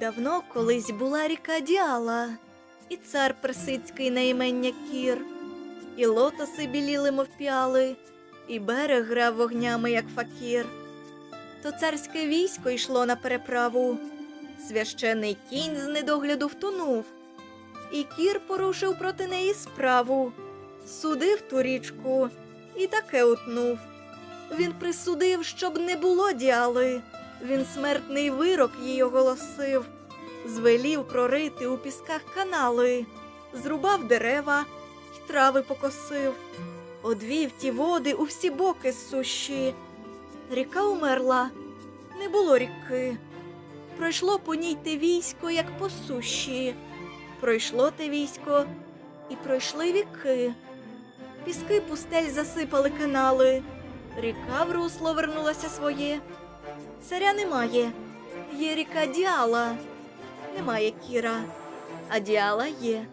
Давно колись була ріка Діала, і цар персидський на імення Кір, і лотоси біліли, мов піали, і берег грав вогнями, як факір. То царське військо йшло на переправу. Священий кінь з недогляду втонув, і кір порушив проти неї справу, судив ту річку і таке утнув. Він присудив, щоб не було діали. Він смертний вирок їй оголосив, звелів прорити у пісках канали, зрубав дерева й трави покосив, одвів ті води у всі боки сущі. Ріка умерла, не було ріки. Пройшло по ній те військо, як по суші. Пройшло те військо, і пройшли віки. Піски пустель засипали канали. Ріка в русло вернулася своє. Царя немає. Є ріка Діала. Немає Кіра. А Діала є.